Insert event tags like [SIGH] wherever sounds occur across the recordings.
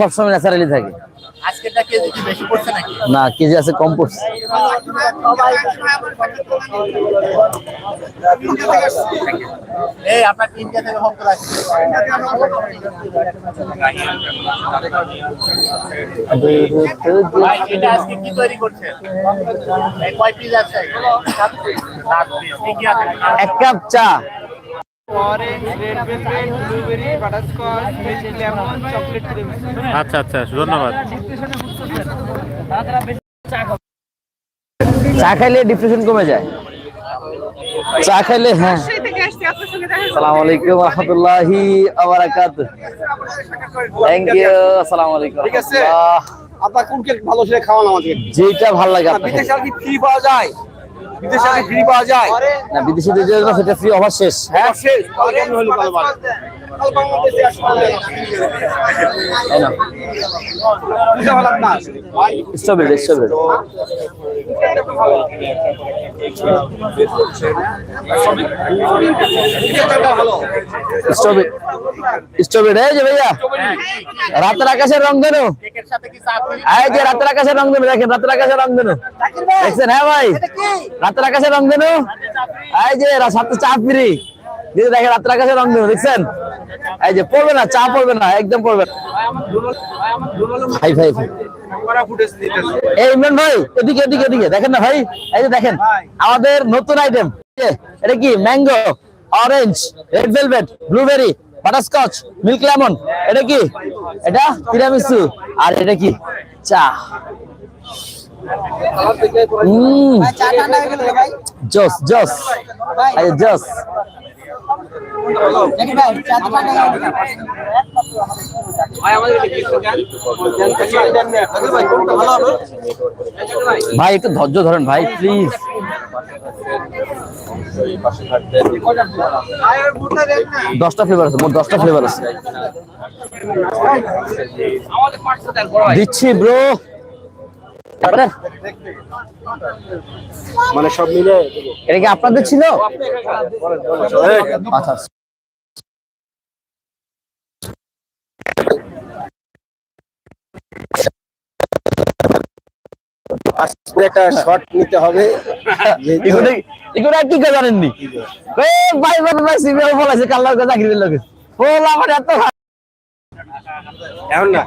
সবসময় ন্যাচারালি থাকে। আজকেরটা কেজি বেশি পড়ছে নাকি? না কেজি আছে কম পড়ছে। এক কাপ চা। আচ্ছা আচ্ছা ধন্যবাদ। চা খাইলে ডিপ্রেশন কমে যায়। চা খাইলে হ্যাঁ। সালাম আলাইকুম রহমতুল্লাহি আবরাকাত। থ্যাংক ইউ আসসালামু আলাইকুম ঠিক আছে। আপনার কোন কেক ভালো সেটা খাওয়ান আমাদের যেটা ভালো লাগে আপনাকে। বিদেশে আর কি ফ্রি পাওয়া যায়? বিদেশে ফ্রি পাওয়া যায়। না বিদেশিদের জন্য সেটা ফ্রি অফার শেষ। হ্যাঁ? হ্যাঁ শেষ। রাতের আকাশের রং দেন যে রাতের আকাশের রং দেন দেখেন রাতের আকাশের রং দেন দেখছেন? হ্যাঁ ভাই, রাতের আকাশের রং দেন এই যে সাথে চা ফ্রি দিদি দেখেন রাতের আকাশের রং দেন দেখছেন? এই যে পড়বে না চা পড়বে না একদম পড়বে না। ভাই ভাই এই ইমরান ভাই এদিকে এদিকে এদিকে। দেখেন না ভাই? এই যে দেখেন আমাদের নতুন আইটেম এটা কি? Mango orange red velvet blueberry butterscotch milk lemon এটা কি? এটা তিরামিসু আর এটা কি? চা। হুম জস জস। জস। ভাই, একটু ধৈর্য ধরেন ভাই প্লিজ দশটা ফ্লেভার আছে, মোট দশটা ফ্লেভার আছে। দিচ্ছি ব্রো মানে সব মিলে এটা কি আপনাদের ছিল আচ্ছা একটা শট নিতে হবে এগুলো কি জানেননি ভাই ভাই ভাই সিবিআই বলেছে কাল্লার কথা চাকরি লোকে বল আমার এত এখন না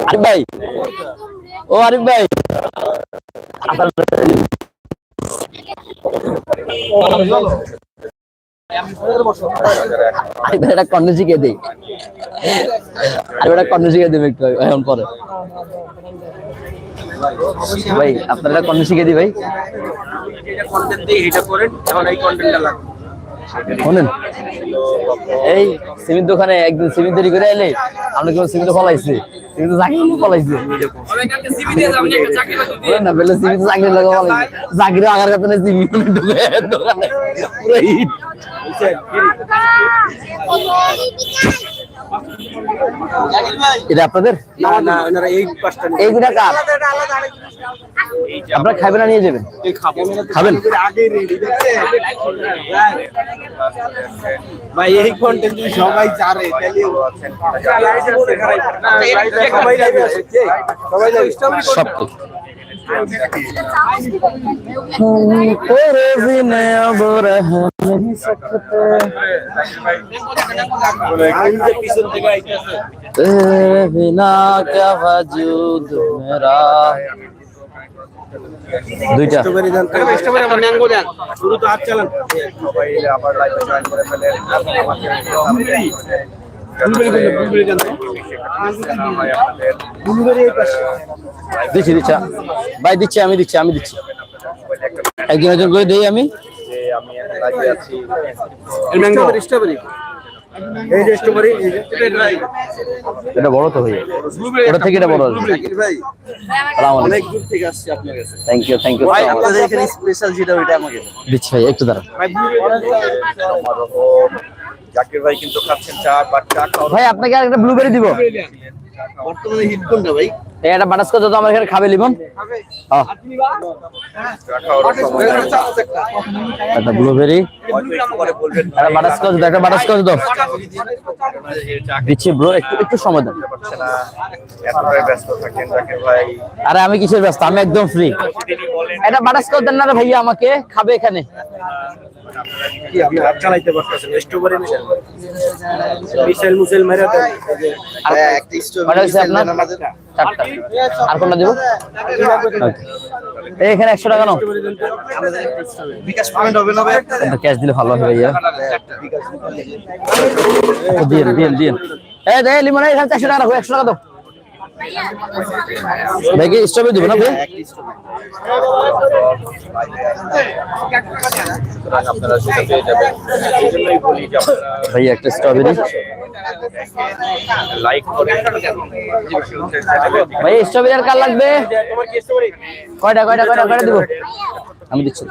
আরিফ ভাই। ও আরিফ ভাই। আরিফ ভাই শিখিয়ে দিই আরিফ একটা শিখিয়ে দেবে একটু, এখন পরে। ভাই, আপনার কর্ণ শিখিয়ে দিই ভাই? কন্টেন্ট শোনেন। এই সিমেন্ট দোকানে একদিন সিমেন্ট তৈরি করে এলে আমরা কেউ সিমেন্ট ফলাইছি? সিমেন্ট চাকরি ফলাইছি। না, বেলে সিমেন্ট চাকরি লাগা ফলাইছি। চাকরি আগার কাছে সিমেন্ট ঢুকে দোকানে। পুরো হিট। এটা আপনাদের? না না এই পাঁচটা নিয়ে দুটা কার? আপনারা খাবেন না নিয়ে যাবেন? খাবেন? আগে রেডি দেখছে ভাই এই কন্টেন্ট যদি সবাই জানে তাহলে সবাই সবাই সব তো तेरे बिना अब रह नहीं सकते तेरे बिना क्या वजूद मेरा দুইটা স্ট্রবেরি দেন স্ট্রবেরি আমার ম্যাঙ্গো দেন শুরু তো হাত চালান সবাই আবার লাইভে জয়েন করে ফেলেন দিচ্ছি দিচ্ছি। ভাই দিচ্ছি আমি দিচ্ছি আমি দিচ্ছি। একজন একজন করে দিই আমি। ম্যাঙ্গো। স্ট্রবেরি এই যে স্ট্রবেরি এই যে এটা বড় তো হয়ে ওটা থেকে এটা বড় অনেক দূর থেকে আসছি আপনার কাছে। থ্যাংক ইউ থ্যাংক ইউ ভাই আপনাদের এখানে স্পেশাল যেটা ওইটা আমাকে দিচ্ছি ভাই একটু দাঁড়ান। ভাই জাকির ভাই কিন্তু খাচ্ছেন চা বাট চা খাওয়া ভাই আপনাকে আর একটা ব্লুবেরি দিব। বর্তমানে হিট কোনটা ভাই? তো আমার এখানে খাবে লিমন। হ্যাঁ। একটা। ব্লুবেরি একটা বাটাসকচ দাও একটা বাটাসকচ দাও দিচ্ছি ব্রো একটু একটু সময় দাও এতটাই ব্যস্ত থাকেন জাকির ভাই। আরে আমি কিসের ব্যস্ত? আমি একদম ফ্রি এটা বাটাসকচ দেন না রে ভাইয়া আমাকে। খাবে এখানে। কি আপনি হাত চালাইতে পারতেছেন? স্ট্রবেরি মিশেল মিশেল মুসেল মেরে দেন। আর কয়টা হয়েছে আপনার চারটা। আর কোনটা দিব? এই এখানে একশো টাকা নাও। বিকাশ পেমেন্ট হবে না ক্যাশ দিলে ভালো হবে ভাইয়া। দিন দিন দিন। এই দে লিমন এই এখানে চারশো টাকা রাখো একশো টাকা দাও। ভাই কি দেবো না আপনি ভাই, একটা স্ট্রবেরি ভাই স্ট্রবেরি আর কার লাগবে? কয়টা কয়টা কয়টা কয়টা দিব? আমি দিচ্ছি।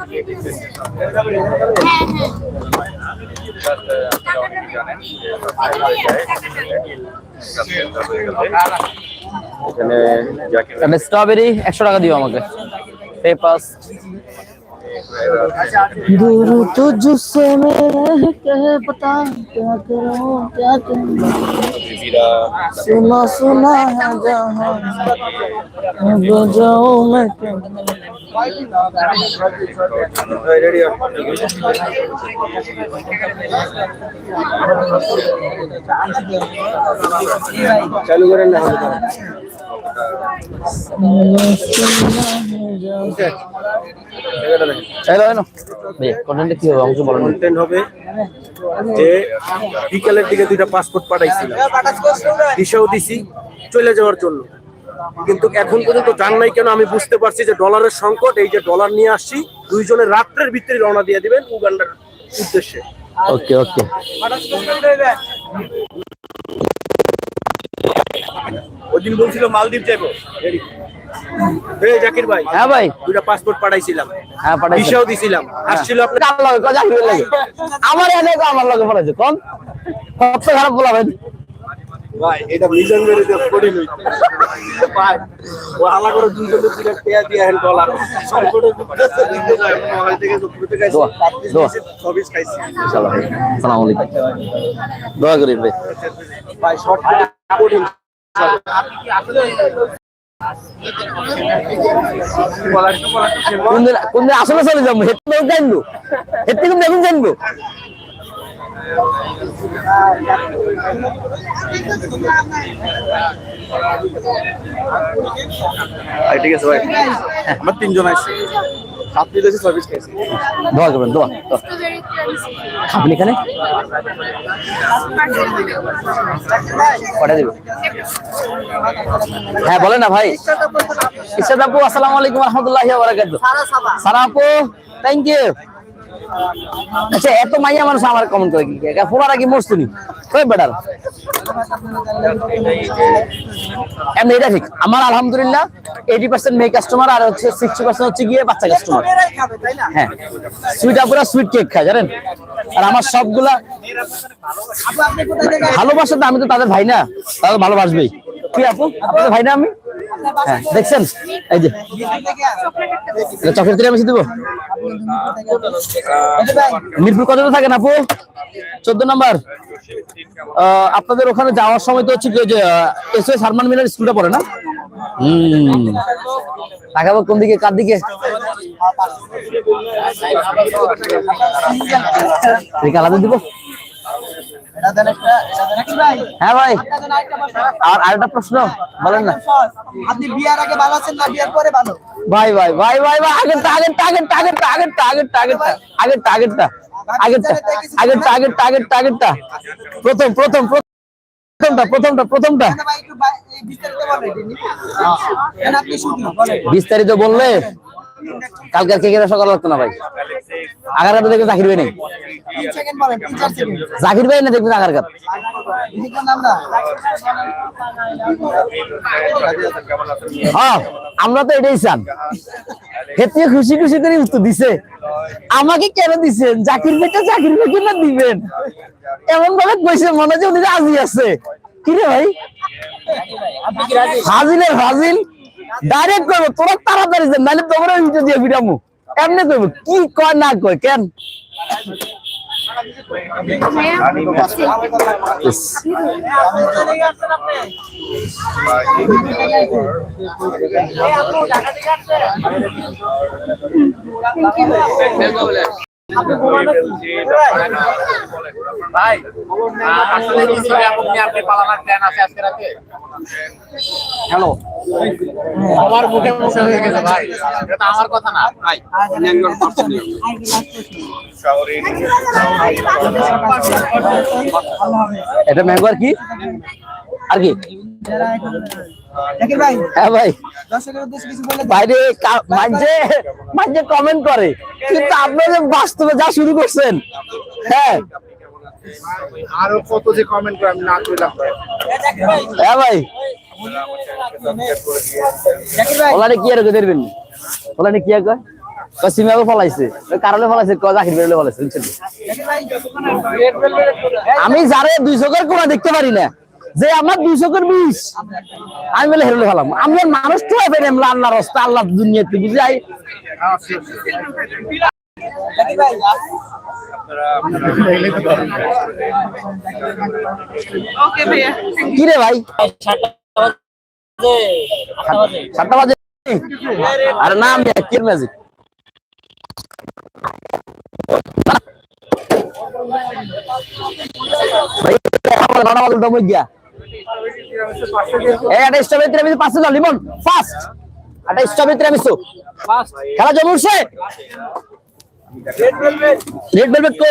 জানেন এখানে স্ট্রবেরি একশো টাকা দিও আমাকে। পেপাস दूर तुझसे मैं रह के पता क्या करूँ क्या करूँ? सुना सुना है जहाँ अब जाऊँ मैं चालू करें বিকালের দিকে দুইটা পাসপোর্ট পাঠাইছিলাম। দিশেও দিছি চলে যাওয়ার জন্য। কিন্তু এখন পর্যন্ত জান নাই কেন আমি বুঝতে পারছি যে ডলারের সংকট এই যে ডলার নিয়ে আসছি দুইজনে রাত্রের ভিতরে রওনা দিয়ে দিবেন উগান্ডার উদ্দেশ্যে। ওকে ওকে ওই দিন বলছিল মালদ্বীপ যাব জাকির ভাই হ্যাঁ ভাই। দুইটা পাসপোর্ট পাঠাইছিলাম। হ্যাঁ পাঠাইছি। দিছিলাম। আসছিল আপনার কার লাগে কয় চাকরি লাগে। আমার এনে আমার লাগে পড়াইছে কোন? কত খারাপ বলা ভাই। ভাই এটা মিজান মেরে দিয়ে পড়ে লই ভাই ও আলা করে দুইজন দিকে টেয়া দিয়ে হেন ডলার সংকটে ভুগতেছে দিতে যায় মহাল থেকে দুপুরে খাইছি দোয়া, দোয়া। সবিস খাইছি। ইনশাআল্লাহ আসসালামু আলাইকুম। দোয়া করি ভাই ভাই শর্ট কঠিন। কোন দিন কোন দিন আসলে চলে যাব। হেঁটে দেখুন জানব? হেঁটে দেখুন জানব? ঠিক আছে ভাই আমার তিনজন আসছে আপনি দেশে সার্ভিস খাইছি দোয়া করবেন দোয়া। খাবেন এখানে? কটা দিব। হ্যাঁ বলেন না ভাই। ইসাদ আপু আসসালামু আলাইকুম রহমতুল্লাহি সারা আপু থ্যাংক ইউ আচ্ছা এত মাইয়া মানুষ আমার কমেন্ট করে কি? ফোরারা কি মস্তুনি কই বেটার? এমনি এটা ঠিক। আমার আলহামদুলিল্লাহ এইটি পার্সেন্ট মেয়ে কাস্টমার আর হচ্ছে সিক্সটি পার্সেন্ট হচ্ছে গিয়ে বাচ্চা কাস্টমার হ্যাঁ। সুইট আপুরা সুইট কেক খায়, জানেন? আর আমার সবগুলা ভালোবাসা তো আমি তো তাদের ভাই না তাদের ভালোবাসবেই। কি আপু? আপনাদের ভাই না আমি? হ্যাঁ দেখছেন? এই যে। চকলেট মিরপুর কতটা থাকেন আপু? চোদ্দ নাম্বার। আপনাদের ওখানে যাওয়ার সময় তো হচ্ছে যে এস এস হারমান মিলার স্কুলটা পড়ে না? হম। তাকাবো কোন দিকে, কার দিকে? আলাদা দিব? হ্যাঁ ভাই। আর আরেকটা প্রশ্ন? বলেন না। ভাই ভাই ভাই ভাই আগের আগের আগেরটা আগের টার্গেটটা প্রথম প্রথম প্রথমটা প্রথমটা প্রথমটা। বিস্তারিত বললে কালকে আর কেকের আশা করা না ভাই। দেখবে জাকির ভাই নেই। জাকির ভাই না দেখবেন হ্যাঁ আমরা তো এটাই চান। হেতিয়ে খুশি খুশি করে উত্তর দিছে। আমাকে কেন দিছেন? জাকির ভাইটা জাকির ভাইকে না দিবেন? এমন ভাবে কইছে, মনে হচ্ছে উনি রাজি আছে। কি রে ভাই? ফাজিলের ফাজিল। ডাইরেক্ট করব তোরা তাড়াতাড়ি যে, নাহলে তোমরা ভিডিও দিয়ে ভিড়ামু। এমনি করব কি কয়, না কয়, কেন? ভাই আসলে আপনি আপনি পালানোর প্ল্যান আছে আজকে রাতে? হ্যালো? আমার মুখে মুখে হয়ে গেছে ভাই। এটা আমার কথা না। ভাই এটা ম্যাঙ্গো আর কি? আর কি? হ্যাঁ ভাই। দর্শকের উদ্দেশ্যে কিছু বলে বাইরে কা- মাঝে মাঝে কমেন্ট করে। কিন্তু আপনারা বাস্তবে যা শুরু করছেন হ্যাঁ। আরও কত যে কমেন্ট করে আমি না হ্যাঁ ভাই। ওলানে কি আর দেখবেন ওলানে কি আর কয়? কয় সিমিয়াকে ফলাইছে? ওই কারণে ফলাইছে জাকির বেরোলে ফলাইছে আমি যারে দুই চোখের কোনা দেখতে পারি না যে আমার দুই চোখের বিষ। আমি বলে হেরলে ফেলাম আমি আর মানুষ তো না আল্লাহ রস্তা আল্লাহ দুনিয়াতে বুঝাই। জাকির ভাই? সাতটা আরে না কির আমার গিয়া। এই একটা স্ট্রবেরি ত্রিমিস পাঁচশো দাও লিমন স্ট্রবেরি ত্রিমিস খেলা জমে উঠছে? রেড ভেলভেট কো।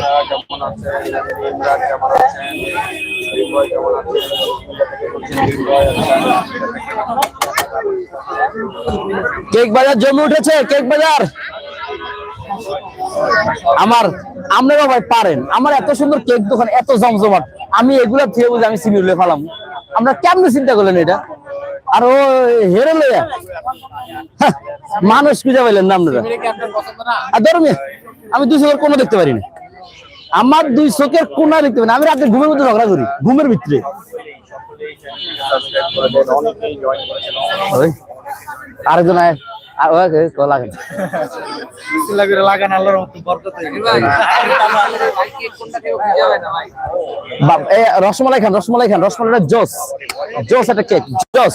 না। কেমন আছেন ইমরান কেমন আছেন হৃদয় কেমন আছেন কেক বাজার জমে উঠেছে কেক বাজার। আমার আপনারা ভাই পারেন। আমার এত সুন্দর কেক দোকান এত জমজমাট। আমি এগুলা থেকে বুঝে আমি সিমিউলে ফেলাম। আমরা কেমনে চিন্তা করলেন এটা? আর ও হেরে লইয়া। হ্যাঁ, মানুষ খুঁজে পাইলেন না আপনারা। আর আমি দুই চোখের কোনো দেখতে পারি না আমার দুই চোখের কোনা দেখতে পারি আমি রাতে ঘুমের মধ্যে ঝগড়া করি ঘুমের ভিতরে। আরেকজন আয়। আর ওই ওই, কল লাগে। না। বাপ- এ, রসমালাই খান রসমালাই খান রসমালাইটা জোস। জোস একটা কেক জোস।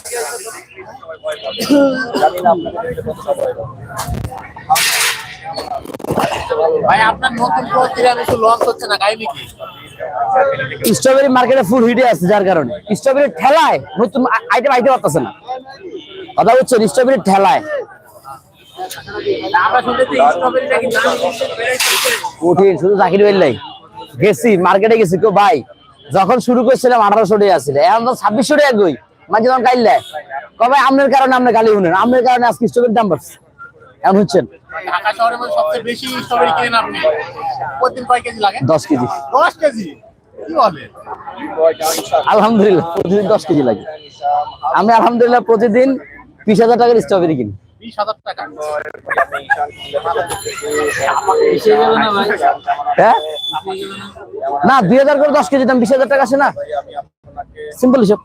ভাই আপনার নতুন তিরামিসু লঞ্চ হচ্ছে না কাহিনী কি? স্ট্রবেরি মার্কেটে ফুল হিটে আছে যার কারণে। স্ট্রবেরি ঠেলায় নতুন আইটেম আইতে পারতেছে না। কথা হচ্ছে স্ট্রবেরি ঠেলায়। কঠিন শুধু চাকরি গেছি মার্কেটে গেছি কেউ ভাই। যখন শুরু করছিলাম আঠারোশো টাকা আসছিল এখন তো ছাব্বিশশো টাকা গই মাঝে যখন কাইলে কবে? আমনের কারণে আপনার গালি শুনেন। আমনের কারণে আজকে স্ট্রবেরির দাম বাড়ছে। এখন হচ্ছেন ঢাকা শহরের মধ্যে সবচেয়ে বেশি স্ট্রবেরি কিনেন আপনি? প্রতিদিন কয় কেজি লাগে? দশ কেজি। দশ কেজি? কি বলে? আলহামদুলিল্লাহ প্রতিদিন দশ কেজি লাগে। আমি আলহামদুলিল্লাহ প্রতিদিন বিশ হাজার টাকার স্ট্রবেরি কিনি। বিশ হাজার টাকা। হ্যাঁ? না দুই হাজার করে দশ কেজি দাম বিশ হাজার টাকা আসে না? সিম্পল হিসাব।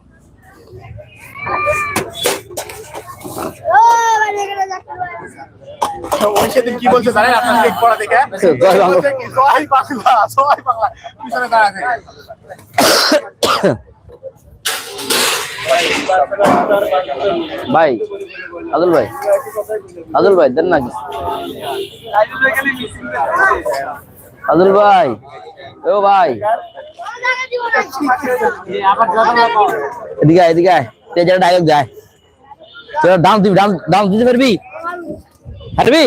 ওই সেদিন কি বলছে জানেন? আপনার কেক পড়া দেখে? জয় বাংলা। বলছে কি, জয় বাংলা জয় বাংলা। পিছনে দাঁড়া থেকে ভাই আদুল ভাই আদুল ভাই দেন না কি? আদুল ভাই ও ভাই। এদিকে আয়, এদিকে আয়। তেজারা ডায়লগ যায়। তোরা ডান্স দিবি ডান্স ডান্স দিতে পারবি? পারবি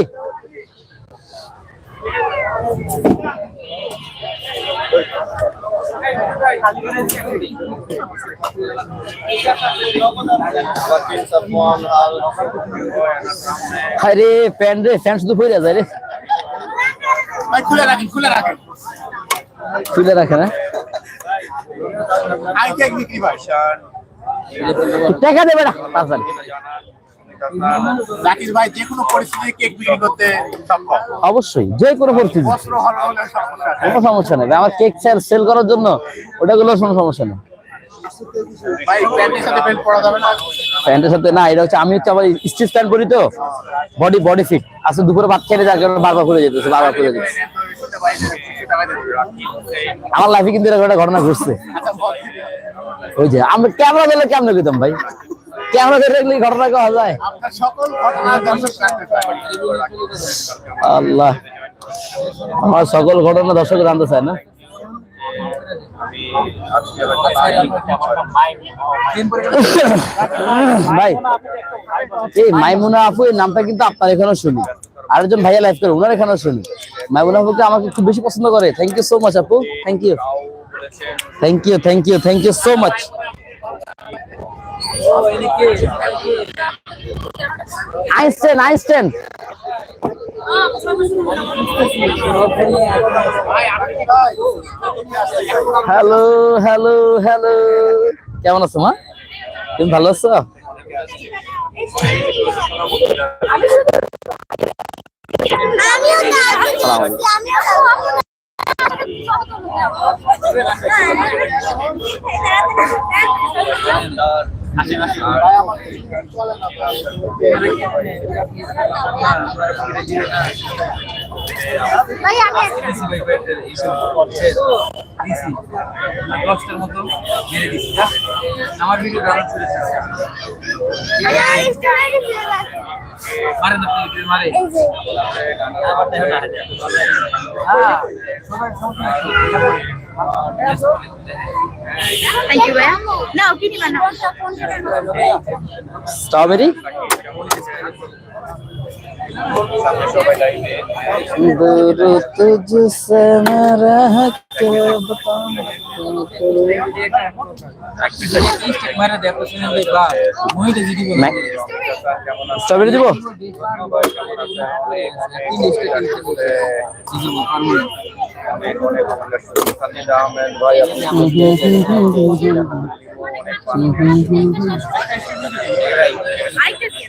হায় রে প্যান্ট রে প্যান্ট শুধু পরে যায় রে। খুলে রাখেন খুলে রাখেন তুলে রাখে না? আই কেক বিক্রি ভাই টাকা দেবে না জাকির ভাই যে কোনো পরিস্থিতিতে কেক বিক্রি করতে সক্ষম অবশ্যই যে কোনো পরিস্থিতি বস্ত্র হলে হলে কোনো সমস্যা নেই। আমার কেক সেল সেল করার জন্য ওটা গুলো কোনো সমস্যা নেই। ভাই প্যান্টের সাথে বেল্ট পরা যাবে না? প্যান্টের সাথে না এটা হচ্ছে আমি হচ্ছে আবার স্টিচ প্যান্ট পরি তো বডি বডি ফিট আজকে দুপুরে ভাত খেতে যার কারণে বারবার যেতেছে বারবার যেতেছে। আমার লাইফে কিন্তু এরকম একটা ঘটনা ঘটছে। ওই যে আমরা ক্যামেরা দিলে কেমন ভাই? ক্যামেরা ধরে রাখলে ঘটনা কওয়া যায়? আল্লাহ। আমার সকল ঘটনা দর্শক জানতে চায় না? ভাই এই মাইমুনা আপু এই নামটা কিন্তু আপনার এখানেও শুনি। আরেকজন ভাইয়া লাইফ করে ওনার এখানেও শুনি। মাইমুনা আপুকে আমাকে খুব বেশি পছন্দ করে। থ্যাংক ইউ সো মাচ আপু। Thank you thank you thank you thank you so much Einstein Einstein. Hello hello hello. কেমন আছো মা? তুমি ভালো আছো? আমিও আমার ভিডিও ডাউনলোড করেছে আমি স্টোরি দিয়ে মারে না প্লিজ মারে এই যে আবার দেখো না হ্যাঁ সবাই থ্যাংক ইউ ভাইয়া নাও কি নিবা নাও স্ট্রবেরি दूर तुझसे मैं रह के মারে দেখো শুনে ভাই বা মহিলা যদি বলে স্ট্রবেরি দিব আইটা দিয়ে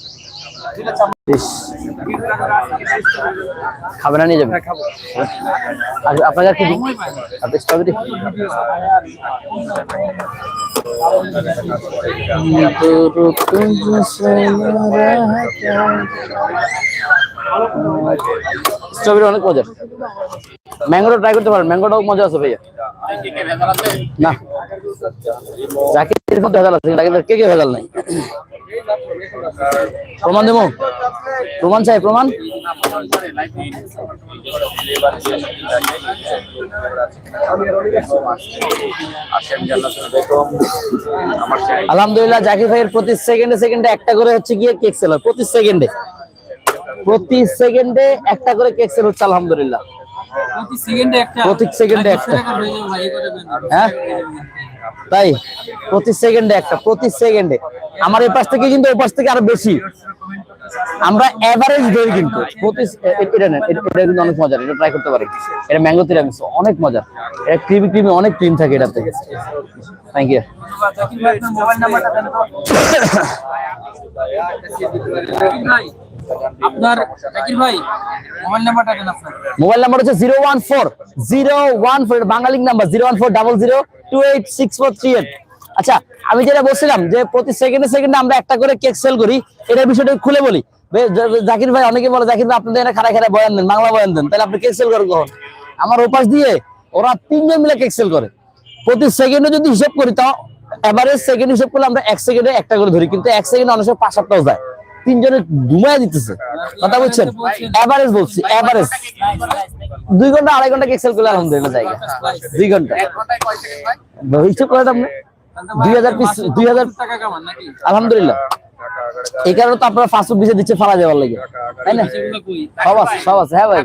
খাবে না স্ট্রবেরি অনেক মজার। ম্যাঙ্গোটা ট্রাই করতে পারেন। ম্যাঙ্গোটাও মজা আছে ভাইয়া। না। যাকে আছে কে কে ভেজাল নাই। প্রমাণ দেবো? প্রমাণ চাই প্রমাণ? আলহামদুলিল্লাহ জাকির ভাইয়ের প্রতি সেকেন্ডে সেকেন্ডে একটা করে হচ্ছে গিয়ে কেক সেল হয়। প্রতি সেকেন্ডে প্রতি সেকেন্ডে একটা করে কেক সেল হচ্ছে আলহামদুলিল্লাহ। প্রতি সেকেন্ডে একটা। প্রতি সেকেন্ডে একটা। হয়ে? তাই? প্রতি সেকেন্ডে একটা প্রতি সেকেন্ডে আমার এপাশ থেকে কিন্তু ওই পাশ থেকে আরও বেশি। আমরা এভারেজ ধরি কিন্তু। প্রতি এটা নেন এটা কিন্তু অনেক মজার এটা ট্রাই করতে পারেন এটা ম্যাঙ্গো তিরামিসু অনেক মজার। এটা ক্রিমি ক্রিমি অনেক ক্রিম থাকে এটাতে থ্যাংক ইউ মোবাইল নাম্বারটা দেন তো। [COUGHS] ভাই আপনার জাকির ভাই, মোবাইল নাম্বারটা দেন আপনার। মোবাইল নাম্বার হচ্ছে zero one four, zero one four Bangali number, zero one four double zero, two eight six four three eight. আচ্ছা আমি যেটা বলছিলাম যে প্রতি সেকেন্ডে সেকেন্ডে আমরা একটা করে কেক সেল করি, এটার বিষয়টা খুলে বলি। জাকির ভাই, অনেকে বলে, জাকির ভাই, আপনাদের খারাপ খারাপ বয়ান দেন, বাংলা বয়ান দেন। তাহলে আপনি কেক সেল করেন কখন? আমার ওপাশ দিয়ে ওরা তিনজন মিলে কেক সেল করে। প্রতি সেকেন্ডে যদি হিসেব করি, তাও এভারেজ সেকেন্ড হিসেব করলে আমরা এক সেকেন্ডে একটা করে ধরি, কিন্তু এক সেকেন্ডে অনেক সময় পাঁচ সাতটাও যায়। তিনজনে ঘুমায় দিতেছে। কথা বলছেন এভারেজ বলছি এভারেজ দুই ঘণ্টা আড়াই ঘণ্টা এক্সেল করলে আলহামদুলিল্লাহ জায়গা? দুই ঘণ্টা। হিসাব করে আপনি। দুই হাজার পিস দুই হাজার আলহামদুলিল্লাহ। এই কারণে তো আপনারা ফাস্ট ফুড দিচ্ছে ফালা যাওয়ার লাগে। তাই না? সব আছে সব আছে। হ্যাঁ ভাই।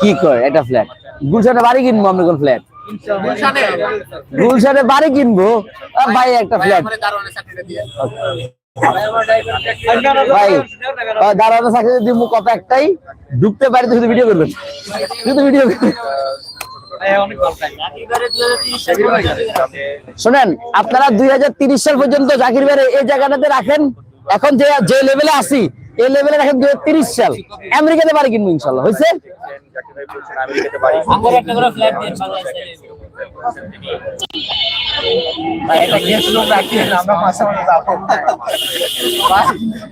কি কয়? এটা ফ্ল্যাট গুলশানে বাড়ি কিনবো আমি কোন ফ্ল্যাট গুলশানে বাড়ি কিনবো? ভাই একটা ফ্ল্যাট একটাই, ঢুকতে পারি ভিডিও করবেন শুধু ভিডিও শোনেন, আপনারা দুই হাজার তিরিশ সাল পর্যন্ত জাকির ভাই এই জায়গাটাতে রাখেন। এখন যে যে লেভেলে আসি এই লেভেলে রাখেন দুই সাল। আমেরিকাতে বাড়ি কিনবো ইনশাল্লাহ। হয়েছে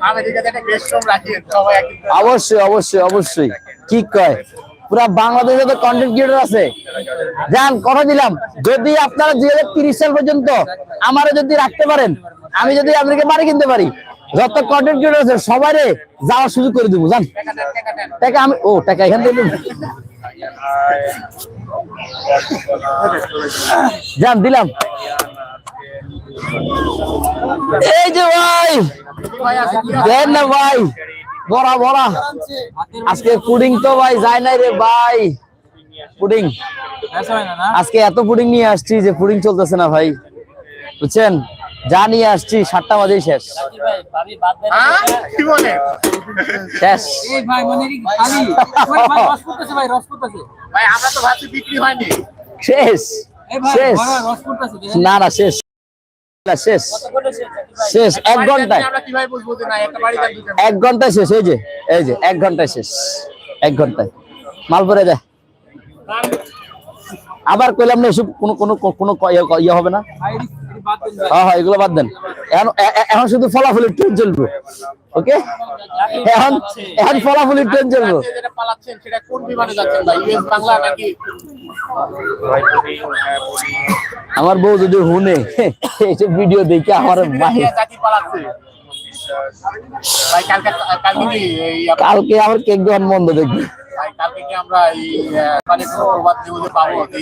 আমরা অবশ্যই অবশ্যই অবশ্যই। কি কয়? পুরা বাংলাদেশে তো কন্টেন্ট ক্রিয়েটর আছে। যান কথা দিলাম। যদি আপনারা দুই হাজার তিরিশ সাল পর্যন্ত আমারও যদি রাখতে পারেন আমি যদি আমেরিকা বাড়ি কিনতে পারি যত কন্টেন্ট ক্রিয়েটর আছে সবাই যাওয়ার সুযোগ করে দেবো জান? টাকা আমি ও টাকা এখান থেকে। যান দিলাম। এই যে ভাই দেন না ভাই বড়া বড়া। আজকে পুডিং তো ভাই যায় নাই রে ভাই। পুডিং। আজকে এত পুডিং নিয়ে আসছি যে পুডিং চলতেছে না ভাই। বুঝছেন? যা নিয়ে আসছি সাতটা বাজেই শেষ? কি শেষ ভাই আমরা তো ভাবছি বিক্রি হয়নি। শেষ। শেষ। না না শেষ। শেষ। শেষ। এক ঘন্টায়। এক ঘন্টায় শেষ এই যে এই যে এক ঘন্টায় শেষ। এক ঘন্টায়। মাল পরে যায় আবার কইলাম না এসব কোনো কোনো কোনো ইয়ে- ইয়ে হবে না। হ্যাঁ হ্যাঁ এগুলো বাদ দেন। এখন শুধু ফলাফলের ট্রেন চলবে। ওকে? এখন এখন ফলাফলের ট্রেন চলবে। আমার বউ যদি হুনে এইসব ভিডিও দেখে আমার ভাই কালকে আমার কেক দোকান বন্ধ দেখবে। ভাই কালকে কি আমরা এই মানে প্রবাদ নিউজে পাবো যে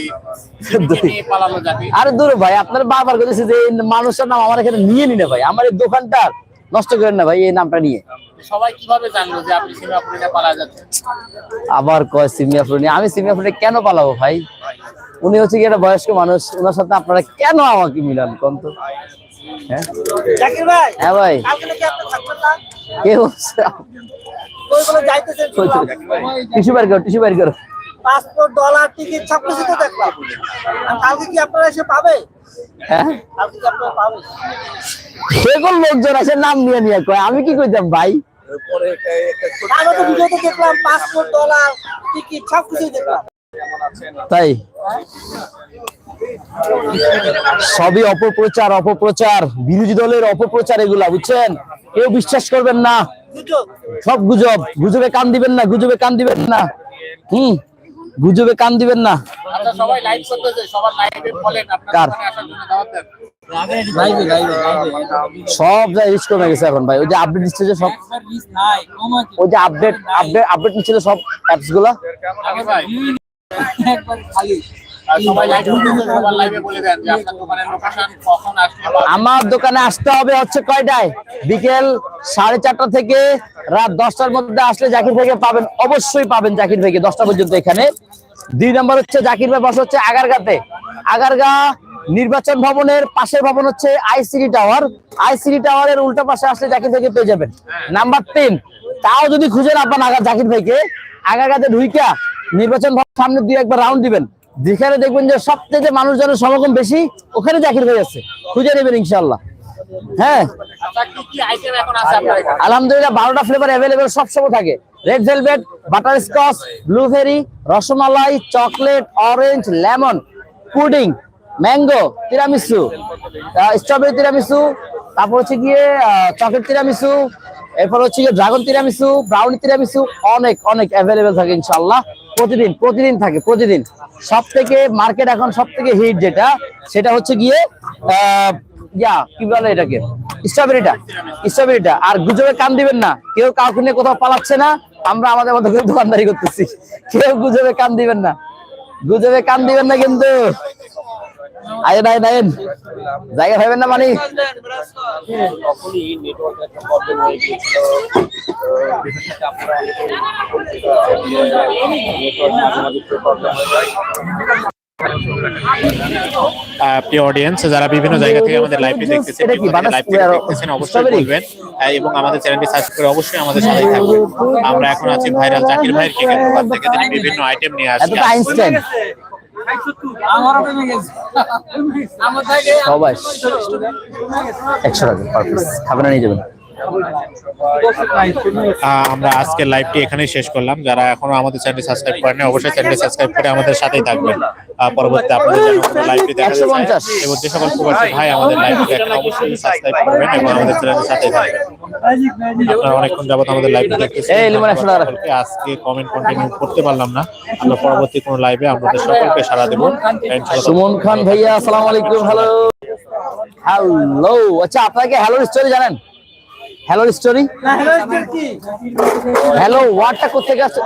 কে নিয়ে পালালো জাতি আরে দূর ভাই আপনার বারবার করেছে যে এই মানুষটার নাম আমার এখানে নিয়ে নি না ভাই। আমার এই দোকানটা নষ্ট করেন না ভাই এই নামটা নিয়ে। সবাই কীভাবে জানলো যে আপনি সিঙ্গাপুরে পালা যাচ্ছেন? আবার কয় আমি কেন পালাবো ভাই? উনি হচ্ছে কি একটা বয়স্ক মানুষ ওনার সাথে আপনারা কেন আমাকে মিলান কোন তো? হ্যাঁ? হ্যাঁ ভাই। কে বলছে? টিস্যু বের করো টিস্যু বের করো। পাসপোর্ট ডলার টিকিট সবকিছু তো দেখলাম। কালকে কি আপনারা এসে পাবে? হ্যাঁ? সেগুলো লোকজন আছে নাম নিয়ে নিয়ে কয় আমি কি কইতাম ভাই? দেখলাম পাসপোর্ট ডলার টিকিট সবকিছু দেখলাম। তাই? সবই অপপ্রচার অপপ্রচার। বিরোধী দলের অপপ্রচার এগুলা বুঝছেন? কেউ বিশ্বাস করবেন না। সব গুজব। গুজবে কান দিবেন না গুজবে কান দিবেন না। হুম গুজবে কান দিবেন না। আচ্ছা সবাই লাইভ করতেছে সবার লাইভে বলেন আপনার কার? দোকানে আসার জন্য দাওয়াত দেন। সব জায়গায় রিস্ক কমে গেছে এখন ভাই। ওই যে আপডেট দিচ্ছে যে সব ওই যে আপডেট আপডেট আপডেট নিচ্ছিল সব অ্যাপসগুলা। আমার দোকানে আসতে হবে হচ্ছে কয়টায়? বিকেল সাড়ে চারটা থেকে রাত দশটার মধ্যে আসলে জাকির থেকে পাবেন, অবশ্যই পাবেন জাকির থেকে দশটা পর্যন্ত এখানে। দুই নম্বর হচ্ছে জাকির ভাই, বসে হচ্ছে আগারগাতে। আগারগা নির্বাচন ভবনের পাশের ভবন হচ্ছে আইসিডি টাওয়ার। আইসিডি টাওয়ারের উল্টা পাশে আসলে জাকির থেকে পেয়ে যাবেন। নাম্বার তিন, তাও যদি খুঁজে না পান আগার জাকির ভাইকে, আগারগাতে ঢুইকা নির্বাচন ভবন সামনে দুই একবার রাউন্ড দিবেন। যেখানে দেখবেন যে সবচেয়ে মানুষজনের সমাগম বেশি, ওখানে জাকির ভাই আছে। খুঁজে নেবেন ইনশাল্লাহ হ্যাঁ? আলহামদুলিল্লাহ, বারোটা ফ্লেভার অ্যাভেলেবেল সবসময় থাকে। Red velvet butterscotch blueberry rasmalai chocolate orange lemon pudding mango tiramisu strawberry tiramisu তারপর হচ্ছে গিয়ে চকলেট তিরামিসু এরপর হচ্ছে গিয়ে ড্রাগন তিরামিসু ব্রাউনি তিরামিসু অনেক অনেক অ্যাভেলেবেল থাকে ইনশাল্লাহ প্রতিদিন প্রতিদিন থাকে, প্রতিদিন। সব থেকে মার্কেট এখন সব থেকে হিট যেটা, সেটা হচ্ছে গিয়ে ইয়া, কি বলে এটাকে? স্ট্রবেরিটা স্ট্রবেরিটা আর গুজবে কান দিবেন না, কেউ কাউকে নিয়ে কোথাও পালাচ্ছে না, আমরা আমাদের মতো করে দোকানদারি করতেছি। কেউ গুজবে কান দিবেন না। গুজবে কান দিবেন না কিন্তু। আয় নাই নাইন জায়গা পাবেন না মানে প্রিয় অডিয়েন্স যারা বিভিন্ন জায়গা থেকে আমাদের লাইভটি দেখতেছেন এটা লাইভটি দেখতেছেন অবশ্যই বলবেন। এবং আমাদের চ্যানেলটি সাবস্ক্রাইব করে অবশ্যই আমাদের সাথেই থাকবেন। আমরা এখন আছি ভাইরাল জাকির ভাইয়ের কেকের দোকান থেকে তিনি বিভিন্ন আইটেম নিয়ে আসছেন সবাই একশো টাকা পার নিয়ে যাবেন। আমরা আজকের লাইভটি এখানেই শেষ করলাম। যারা এখনও আমাদের চ্যানেলটি সাবস্ক্রাইব করেন অবশ্যই চ্যানেলটি সাবস্ক্রাইব করে আমাদের সাথেই থাকবেন। আহ, পরবর্তী আপনাদের যেন লাইভটি দেখা যায় এবং যে সকল প্রবাসী ভাই আমাদের লাইভটি অবশ্যই সাবস্ক্রাইব করবেন এবং আমাদের চ্যানেলের সাথেই থাকবেন। আপনারা অনেকক্ষণ যাবত আমাদের লাইভ দেখতেছেন এই লিমন একশো টাকা রাখ। সকলকে আজকে কমেন্ট কন্টিনিউ করতে পারলাম না। আমরা পরবর্তী কোনো লাইভে আপনাদের সকলকে সারা দেবো। সুমন খান ভাইয়া আসসালামু আলাইকুম হ্যালো। হ্যালো আচ্ছা আপনাকে হ্যালো স্টোরি জানেন? হ্যালো স্টোরি হ্যালো ওয়ার্ডটা কোথেকে আসছে?